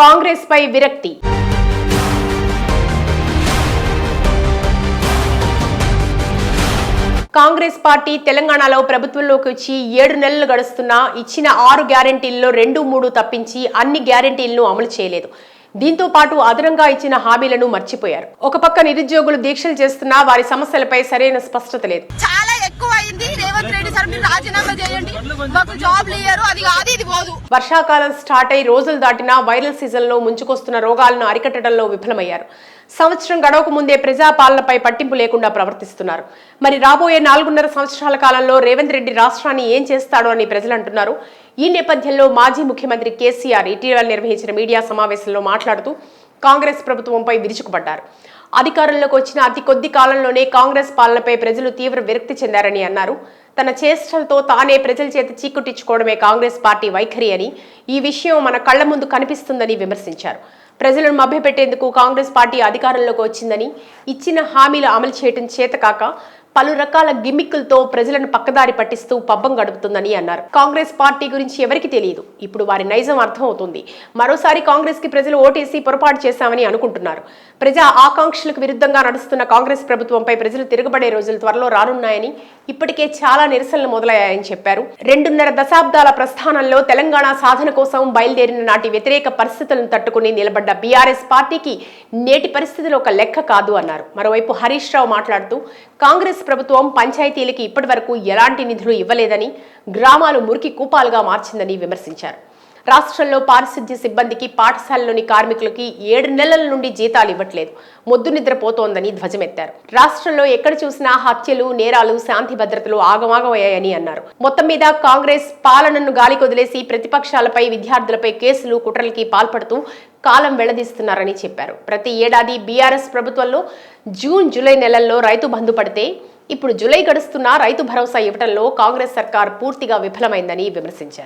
కాంగ్రెస్ పై విరక్తి. కాంగ్రెస్ పార్టీ తెలంగాణలో ప్రభుత్వంలోకి వచ్చి ఏడు నెలలు గడుస్తున్నా ఇచ్చిన ఆరు గ్యారంటీల్లో రెండు మూడు తప్పించి అన్ని గ్యారెంటీలను అమలు చేయలేదు. దీంతో పాటు అదనంగా ఇచ్చిన హామీలను మర్చిపోయారు. ఒక పక్క నిరుద్యోగులు దీక్షలు చేస్తున్నా వారి సమస్యలపై సరైన స్పష్టత లేదు. చాలా ఎక్కువ అయింది రేవంత్ రెడ్డి సార్ మీరు రాజీనామా చేయండి. మాకు జాబ్లు ఇయ్యారు అది కాదు ఇది పోదు వర్షాకాలం స్టార్ట్ అయి రోజులు దాటినా వైరల్ సీజన్లో ముంచుకొస్తున్న రోగాలను అరికట్టడంలో విఫలమయ్యారు. సంవత్సరం గడవక ముందే ప్రజాపాలనపై పట్టింపు లేకుండా ప్రవర్తిస్తున్నారు. మరి రాబోయే నాలుగున్నర సంవత్సరాల కాలంలో రేవంత్ రెడ్డి రాష్ట్రాన్ని ఏం చేస్తాడో అని ప్రజలు అంటున్నారు. ఈ నేపథ్యంలో మాజీ ముఖ్యమంత్రి కేసీఆర్ ఇటీవల నిర్వహించిన మీడియా సమావేశంలో మాట్లాడుతూ కాంగ్రెస్ ప్రభుత్వంపై విరుచుకుపడ్డారు. అధికారంలోకి వచ్చిన అతి కొద్ది కాలంలోనే కాంగ్రెస్ పాలనపై ప్రజలు తీవ్ర విరక్తి చెందారని అన్నారు. తన చేష్టలతో తానే ప్రజల చేత చీకుట్టించుకోవడమే కాంగ్రెస్ పార్టీ వైఖరి అని ఈ విషయం మన కళ్ళ ముందు కనిపిస్తుందని విమర్శించారు. ప్రజలను మభ్యపెట్టేందుకు కాంగ్రెస్ పార్టీ అధికారంలోకి వచ్చిందని ఇచ్చిన హామీలు అమలు చేయడం చేతకాక పలు రకాల గిమ్మిక్కులతో ప్రజలను పక్కదారి పట్టిస్తూ పబ్బం గడుపుతుందని అన్నారు. కాంగ్రెస్ పార్టీ గురించి ఎవరికి తెలియదు. ఇప్పుడు వారి నైజం అర్థమవుతుంది. మరోసారి కాంగ్రెస్కి ప్రజలు ఓటేసి పొరపాటు చేశామని అనుకుంటున్నారు. ప్రజా ఆకాంక్షలకు విరుద్ధంగా నడుస్తున్న కాంగ్రెస్ ప్రభుత్వంపై ప్రజలు తిరగబడే రోజులు త్వరలో రానున్నాయని ఇప్పటికే చాలా నిరసనలు మొదలయ్యాయని చెప్పారు. రెండున్నర దశాబ్దాల ప్రస్థానంలో తెలంగాణ సాధన కోసం బయలుదేరిన నాటి వ్యతిరేక పరిస్థితులను తట్టుకుని నిలబడ్డ బీఆర్ఎస్ పార్టీకి నేటి పరిస్థితులు ఒక లెక్క కాదు అన్నారు. మరోవైపు హరీష్ రావు మాట్లాడుతూ కాంగ్రెస్ ప్రభుత్వం పంచాయతీలకి ఇప్పటి ఎలాంటి నిధులు ఇవ్వలేదని గ్రామాలు మురికి కూపాలుగా మార్చిందని విమర్శించారు. రాష్ట్రంలో పారిశుద్ధ్య సిబ్బందికి పాఠశాలలోని కార్మికులకి ఏడు నెలల నుండి జీతాలు ఇవ్వట్లేదు. మొద్దు నిద్రపోతోందని ధ్వజమెత్తారు. రాష్ట్రంలో ఎక్కడ చూసినా హత్యలు నేరాలు శాంతి భద్రతలు ఆగమాగమయ్యాయని అన్నారు. మొత్తం మీద కాంగ్రెస్ పాలనను గాలి కొదిలేసి ప్రతిపక్షాలపై విద్యార్థులపై కేసులు కుట్రలకి పాల్పడుతూ కాలం వెళ్ళదీస్తున్నారని చెప్పారు. ప్రతి ఏడాది బీఆర్ఎస్ ప్రభుత్వంలో జూన్ జూలై నెలల్లో రైతు బంధు పడితే ఇప్పుడు జూలై గడుస్తున్న రైతు భరోసా ఇవ్వడంలో కాంగ్రెస్ సర్కార్ పూర్తిగా విఫలమైందని విమర్శించారు.